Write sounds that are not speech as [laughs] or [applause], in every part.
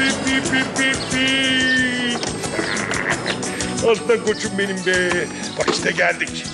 pi pi pi pi pi. Aslan koçum benim be. Bak işte geldik.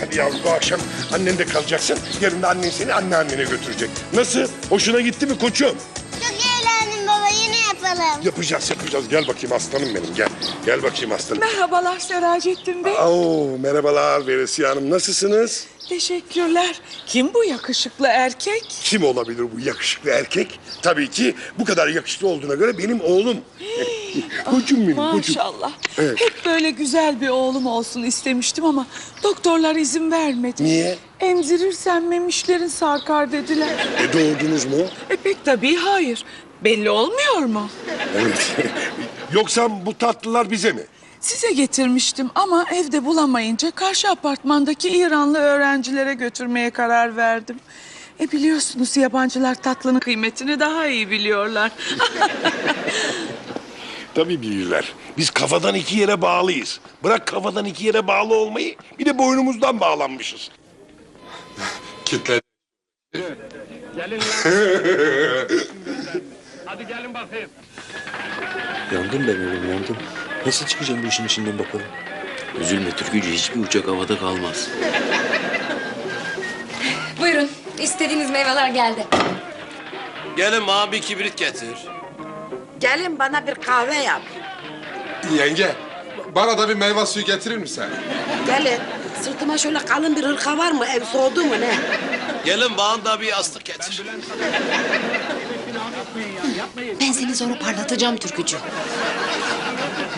Hadi yavrum bu akşam annen de kalacaksın. Yarın da annen seni anneannene götürecek. Nasıl? Hoşuna gitti mi koçum? Yapalım. Yapacağız yapacağız. Gel bakayım aslanım benim gel. Gel bakayım aslanım. Merhabalar Seracettin Bey. Oo, merhabalar Veresiye Hanım. Nasılsınız? Teşekkürler. Kim bu yakışıklı erkek? Kim olabilir bu yakışıklı erkek? Tabii ki bu kadar yakışıklı olduğuna göre benim oğlum. [laughs] koçum benim koçum. Maşallah. Evet. Hep böyle güzel bir oğlum olsun istemiştim ama doktorlar izin vermedi. Niye? Emzirirsen memişlerin sarkar dediler. E doğurdunuz mu? E pek tabii hayır. Belli olmuyor mu? Evet. [laughs] Yoksa bu tatlılar bize mi? Size getirmiştim ama evde bulamayınca karşı apartmandaki İranlı öğrencilere götürmeye karar verdim. E biliyorsunuz yabancılar tatlının kıymetini daha iyi biliyorlar. [laughs] Tabii bilirler. Biz kafadan iki yere bağlıyız. Bırak kafadan iki yere bağlı olmayı, bir de boynumuzdan bağlanmışız. Kitle. [laughs] Hadi gelin bakayım. Yandım ben oğlum yandım. Nasıl çıkacağım bu işin içinden bakalım? Üzülme Türkücü hiçbir uçak havada kalmaz. Buyurun. istediğiniz meyveler geldi. Gelin bana bir kibrit getir. Gelin bana bir kahve yap. Yenge, bana da bir meyve suyu getirir misin? Gelin. Sırtıma şöyle kalın bir hırka var mı? Ev soğudu mu ne? Gelin bana da bir yastık getir. Ben seni sonra parlatacağım türkücü.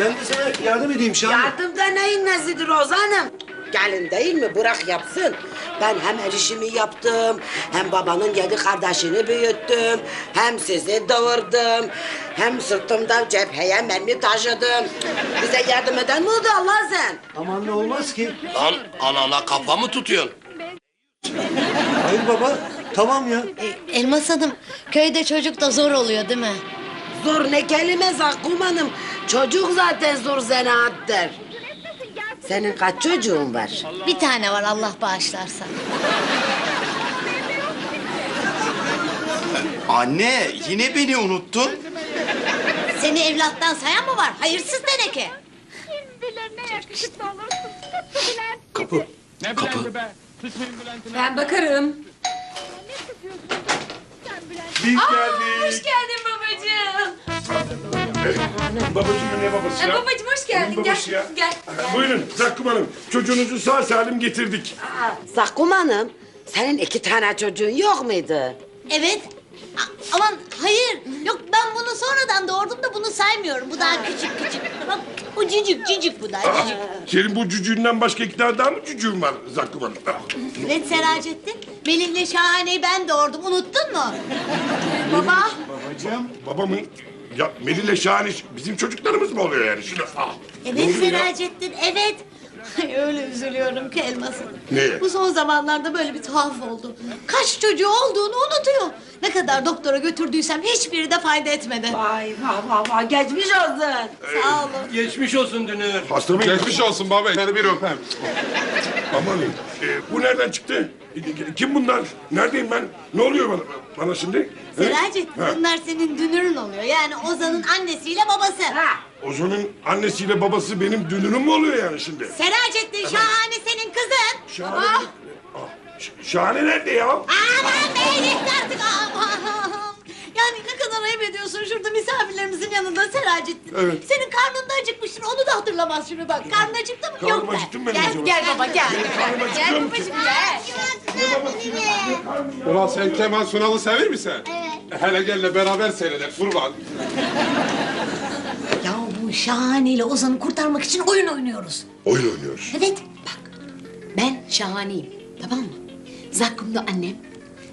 Ben de sana yardım edeyim Şahin. Yardımda neyin nesidir Ozan'ım? Gelin değil mi? Bırak yapsın. Ben hem her işimi yaptım, hem babanın yedi kardeşini büyüttüm, hem sizi doğurdum, hem sırtımda cepheye mermi taşıdım. Bize yardım eden mi oldu Allah sen? Aman ne olmaz ki. Lan anana kafa mı tutuyorsun? Hayır baba tamam ya. Elmas Hanım köyde çocuk da zor oluyor değil mi? Zor ne kelime Zakkum Hanım. Çocuk zaten zor zanaattır. Senin kaç çocuğun var? Bir tane var Allah bağışlarsa. Anne yine beni unuttun. Seni evlattan sayan mı var? Hayırsız teneke. Kapı. Ne Bülent'i be? Sıçmayın Bülent'ine. Ben bakarım. Biz Hoş geldik. geldin babacığım. Babacığım ne babası E, ya? babacığım hoş geldin. Gel, babası ya? gel. Buyurun Zakkum Hanım. Çocuğunuzu sağ salim getirdik. Zakkum Hanım, senin iki tane çocuğun yok muydu? Evet. A- aman hayır. Yok ben bunu sonradan doğurdum da bunu saymıyorum. Bu daha küçük küçük. Bak bu cücük cücük bu daha cücük. Senin bu cücüğünden başka iki tane daha mı cücüğün var Zakkum Hanım? Evet Seracettin. Melih'le Şahane'yi ben doğurdum. Unuttun mu? Baba. Baba mı? Ya Melih'le Şahane bizim çocuklarımız mı oluyor yani? Şuna, ah. Ne Evet oluyor ya? Seracettin evet. [laughs] Ay, Öyle üzülüyorum ki elmasın. Neye? Bu son zamanlarda böyle bir tuhaf oldu. Kaç çocuğu olduğunu unutuyor. Ne kadar doktora götürdüysem hiçbiri de fayda etmedi. Vay vay vay vay geçmiş olsun. Sağ olun. Geçmiş olsun Dünür. Hasta mıyım? Geçmiş olsun baba. Seni bir öpeyim. Amanın. e, bu nereden çıktı? E, Kim bunlar? Neredeyim ben? Ne oluyor bana, bana şimdi? He? Seracettin Ha. bunlar senin dünürün oluyor. Yani Ozan'ın annesiyle babası. Ha, Ozan'ın annesiyle babası benim dünürüm mü oluyor yani şimdi? Seracettin Şahane senin kızın. Şahane. Ah, Ş- Şahane nerede ya? Aman be yetti artık. Aman. Yani ne kadar ayıp ediyorsun şurada misafirlerimizin yanında Seracettin. Evet. Senin karnın da acıkmıştır onu da hatırlamaz şimdi bak. Karnın acıktı mı? Karnım Yok der. acıktı mı benim Gel, acaba? gel baba gel. karnım acıktı Gel mı? babacığım gel. Ulan sen Kemal Sunal'ı sevir misin? Evet. Hele gel de beraber seyredek kurban. Şahane ile Ozan'ı kurtarmak için oyun oynuyoruz. Oyun oynuyoruz. Evet. Bak ben şahaneyim. Tamam mı? Zakkum da annem.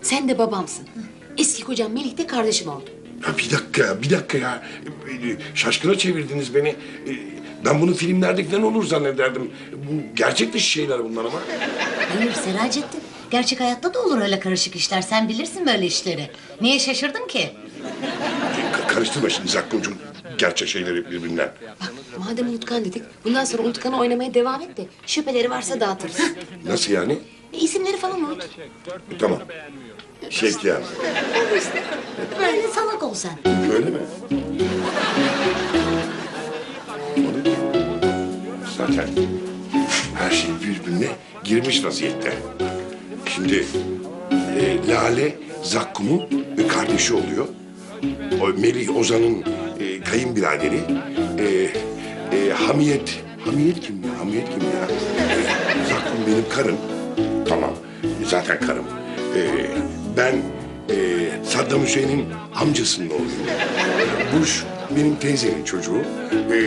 Sen de babamsın. Eski kocam Melih de kardeşim oldu. Ya bir dakika ya, bir dakika ya. Şaşkına çevirdiniz beni. E, Ben bunu filmlerde falan olur zannederdim. Bu gerçek dışı şeyler bunlar ama. Hayır Seracettin. Gerçek hayatta da olur öyle karışık işler. Sen bilirsin böyle işleri. Niye şaşırdın ki? Ka- Karıştırma şimdi Zakkocuğum gerçek şeyleri birbirinden. Bak madem unutkan dedik bundan sonra unutkanı oynamaya devam et de şüpheleri varsa dağıtırız. Nasıl yani? E, isimleri falan unut. E, tamam. Şevki Böyle salak ol sen. Öyle mi? Zaten her şey birbirine girmiş vaziyette. Şimdi e, Lale Zakkum'un kardeşi oluyor. O Melih Ozan'ın e, kayınbiraderi. E, e, Hamiyet, Hamiyet kim ya? Hamiyet kim ya? E, Zakkum benim karım. Tamam, zaten karım. E, ben e, Saddam Hüseyin'in amcasının oğluyum. Bush benim teyzemin çocuğu. E,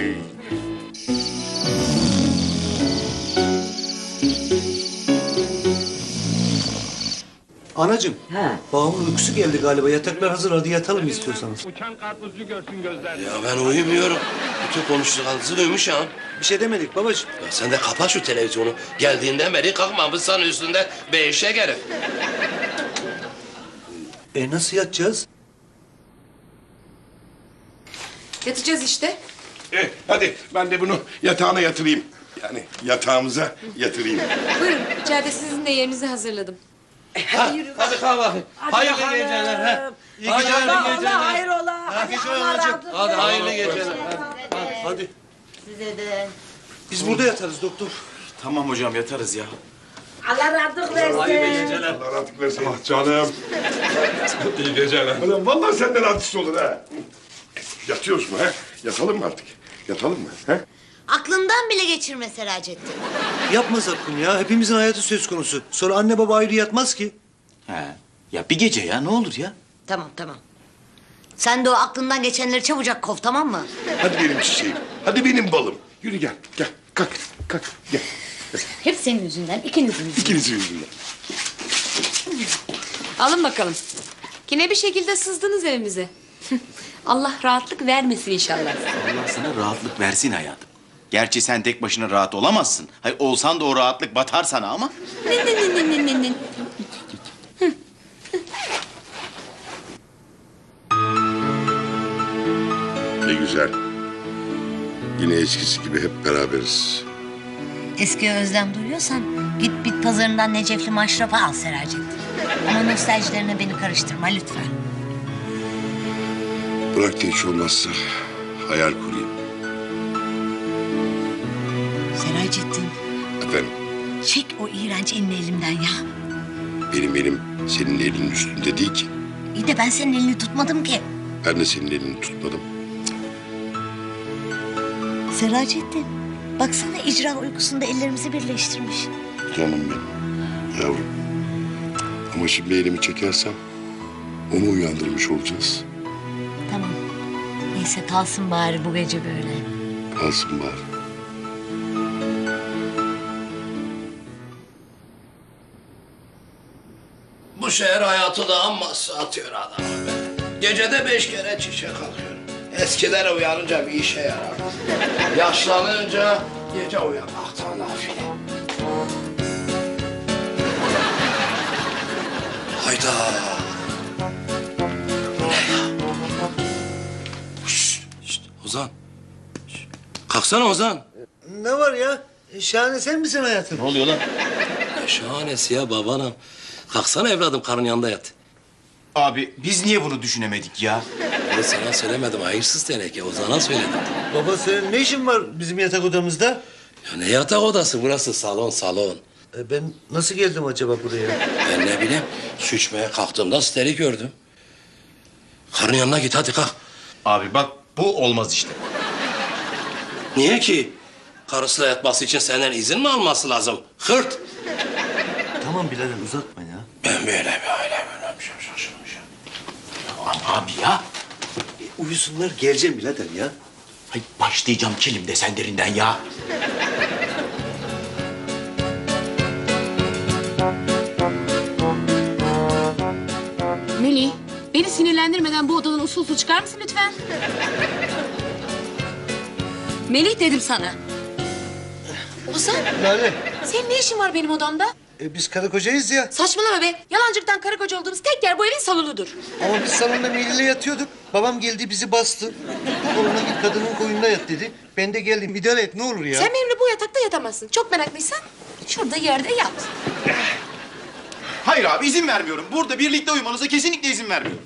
Anacığım. He. Babamın uykusu geldi galiba. Yataklar hazır. Hadi yatalım istiyorsanız. Uçan karpuzcu görsün gözler. Ya ben uyumuyorum. Bütün konuştuklarınızı duymuş ya. Bir şey demedik babacığım. Ya sen de kapa şu televizyonu. Geldiğinden beri kalkmamışsan üstünde beşe herif. E nasıl yatacağız? Yatacağız işte. e, hadi ben de bunu yatağına yatırayım. Yani yatağımıza yatırayım. Buyurun içeride sizin de yerinizi hazırladım. Hadi kalk bakayım. Hayırlı geceler. ha. İyi Hayırlı geceler. Hayrola. Ha, geçin anacığım. Hadi hayırlı geceler. Hadi. Size de. Biz burada yatarız doktor. Tamam hocam yatarız ya. Allah rahatlık versin. Allah rahatlık versin. Ah canım. İyi geceler. Ulan vallahi senden artist olur ha. Yatıyoruz mu ha? Yatalım mı artık? Yatalım mı? Ha? Aklından bile geçirme Seracettin. Yapma Zakkum ya. Hepimizin hayatı söz konusu. Sonra anne baba ayrı yatmaz ki. He. Ya bir gece ya ne olur ya. Tamam tamam. Sen de o aklından geçenleri çabucak kov tamam mı? Hadi benim çiçeğim. Hadi benim balım. Yürü gel. Gel. Kalk. Kalk. Gel. Hep senin yüzünden, ikinizin yüzünden. İkinizin yüzünden. Alın bakalım. Yine bir şekilde sızdınız evimize. [laughs] Allah rahatlık vermesin inşallah. Allah sana rahatlık versin hayatım. Gerçi sen tek başına rahat olamazsın. Hay olsan da o rahatlık batar sana ama. Nin nin nin nin nin nin. Ne güzel. Yine eskisi gibi hep beraberiz. Eski özlem duyuyorsan git bit pazarından Necefli maşrafa al Seracettin. Ama nostaljilerine beni karıştırma lütfen. Bırak da hiç olmazsa hayal kurayım. Seracettin Efendim çek o iğrenç elini elimden ya. benim elim senin elinin üstünde değil ki. İyi de ben senin elini tutmadım ki. Ben de senin elini tutmadım. Seracettin baksana icra uykusunda ellerimizi birleştirmiş. Canım benim. Yavrum. Ama şimdi elimi çekersem onu uyandırmış olacağız. Tamam. Neyse kalsın bari bu gece böyle. Kalsın bari. Şehir hayatı da amma atıyor adamı be. Gecede beş kere çişe kalkıyor. Eskilere uyanınca bir işe yarar. Yaşlanınca gece uyanmaktan nafile. Hayda. Bu ne ya? Şşt, şşt, Ozan. Şşt. Kalksana Ozan. Ne var ya? Şahane sen misin hayatım? Ne oluyor lan? Ne şahanesi ya babanım. Kalksana evladım karın yanında yat. Abi biz niye bunu düşünemedik ya? Bunu sana söylemedim hayırsız teneke. Ozan'a söyledim. Baba senin ne işin var bizim yatak odamızda? Ya ne yatak odası burası salon salon. E, ben nasıl geldim acaba buraya? Ben ne bileyim su içmeye kalktığımda steri gördüm. Karın yanına git hadi kalk. Abi bak bu olmaz işte. Niye ki? Karısıyla yatması için senden izin mi alması lazım? Hırt. Tamam birader uzatma ya. Ben böyle bir aile görmemişim şaşırmışım. Ama abi ya. E, uyusunlar geleceğim birader ya. Hay başlayacağım kilim desenlerinden ya. Melih, beni sinirlendirmeden bu odadan usul usul çıkar mısın lütfen? Melih dedim sana. Ozan, Lale. senin ne işin var benim odamda? E, biz karı kocayız ya. Saçmalama be. Yalancıktan karı koca olduğumuz tek yer bu evin salonudur. Ama biz salonda Melih'le yatıyorduk. Babam geldi bizi bastı. Koluna git kadının koyunda yat dedi. Ben de geldim. İdare et ne olur ya. Sen benimle bu yatakta yatamazsın. Çok meraklıysan şurada yerde yat. Hayır abi izin vermiyorum. Burada birlikte uyumanıza kesinlikle izin vermiyorum.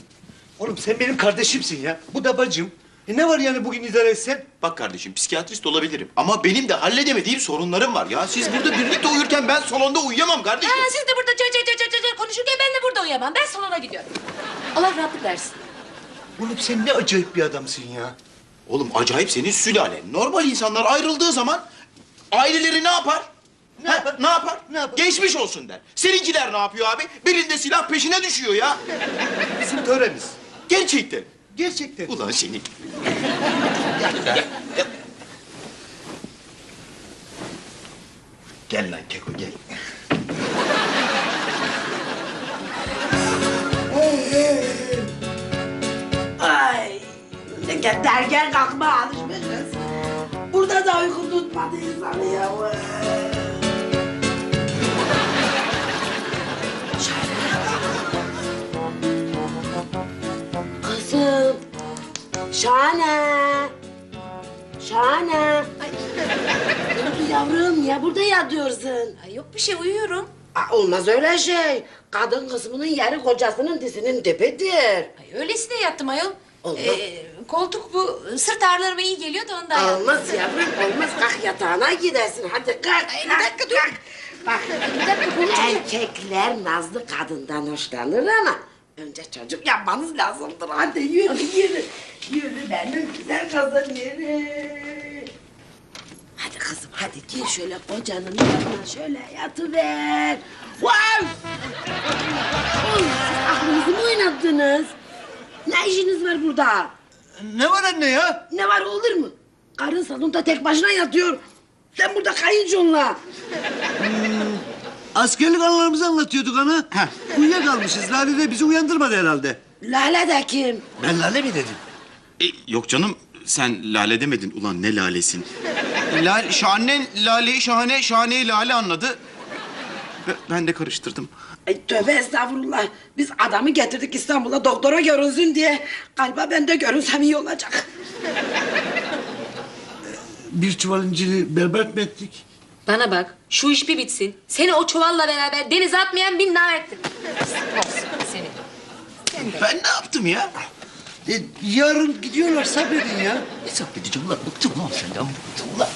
Oğlum sen benim kardeşimsin ya. Bu da bacım. E ne var yani bugün idare etsen? Bak kardeşim psikiyatrist olabilirim. Ama benim de halledemediğim sorunlarım var ya. Siz burada birlikte uyurken ben salonda uyuyamam kardeşim. Ha, siz de burada cır cır cır cır cır konuşurken ben de burada uyuyamam. Ben salona gidiyorum. Allah rahatlık versin. Oğlum sen ne acayip bir adamsın ya. Oğlum acayip senin sülalen. Normal insanlar ayrıldığı zaman aileleri ne yapar? Ne Ha, yapar? Ne yapar? Ne yapar? Geçmiş olsun der. Seninkiler ne yapıyor abi? Birinde silah peşine düşüyor ya. Bizim töremiz. Gerçekten. Gerçekten. Ulan seni. Gel lan Keko gel. Ay. Ne derken kalkma alışmışız. Burada da uyku tutmadı insanı ya. Şahane. Şahane. Ay. Oldu yavrum? Niye burada yatıyorsun? Ay, yok bir şey uyuyorum. Aa, olmaz öyle şey. Kadın kısmının yeri kocasının dizinin dibidir. Ay, öylesine yattım ayol. Olmaz. Ee, koltuk bu sırt ağrılarıma iyi geliyor da ondan yattım. Olmaz yavrum, olmaz. Kalk yatağına gidersin. Hadi kalk, Ay, bir dakika, dur. Bak, Bir dakika erkekler nazlı kadından hoşlanır ama... ...önce çocuk yapmanız lazımdır. Hadi yürü, yürü. Yürü benim güzel kızım, yürü. Hadi kızım, hadi gir şöyle kocanın yanına şöyle yatıver. Wow! Oğlum, siz aklınızı mı oynattınız? Ne işiniz var burada? Ne var anne ya? Ne var olur mu? Karın salonda tek başına yatıyor. Sen burada kayınçonla. Askerlik anılarımızı anlatıyorduk ana. Uyuyakalmışız. Lale de bizi uyandırmadı herhalde. Lale de kim? Ben Lale mi dedim? E, yok canım sen lale demedin. Ulan ne lalesin. Lale, şahanen laleyi şahane, şahaneyi lale anladı. Ve Ben de karıştırdım. Ay tövbe estağfurullah. Biz adamı getirdik İstanbul'a doktora görünsün diye. Galiba ben de görünsem iyi olacak. Bir çuval inciri berbat mı ettik? Bana bak şu iş bir bitsin. Seni o çuvalla beraber denize atmayan bin namettir. Olsun seni. Ben ne yaptım ya? E, yarın gidiyorlar sabredin ya. Ne sabredeceğim lan? Bıktım lan senden. Bıktım lan.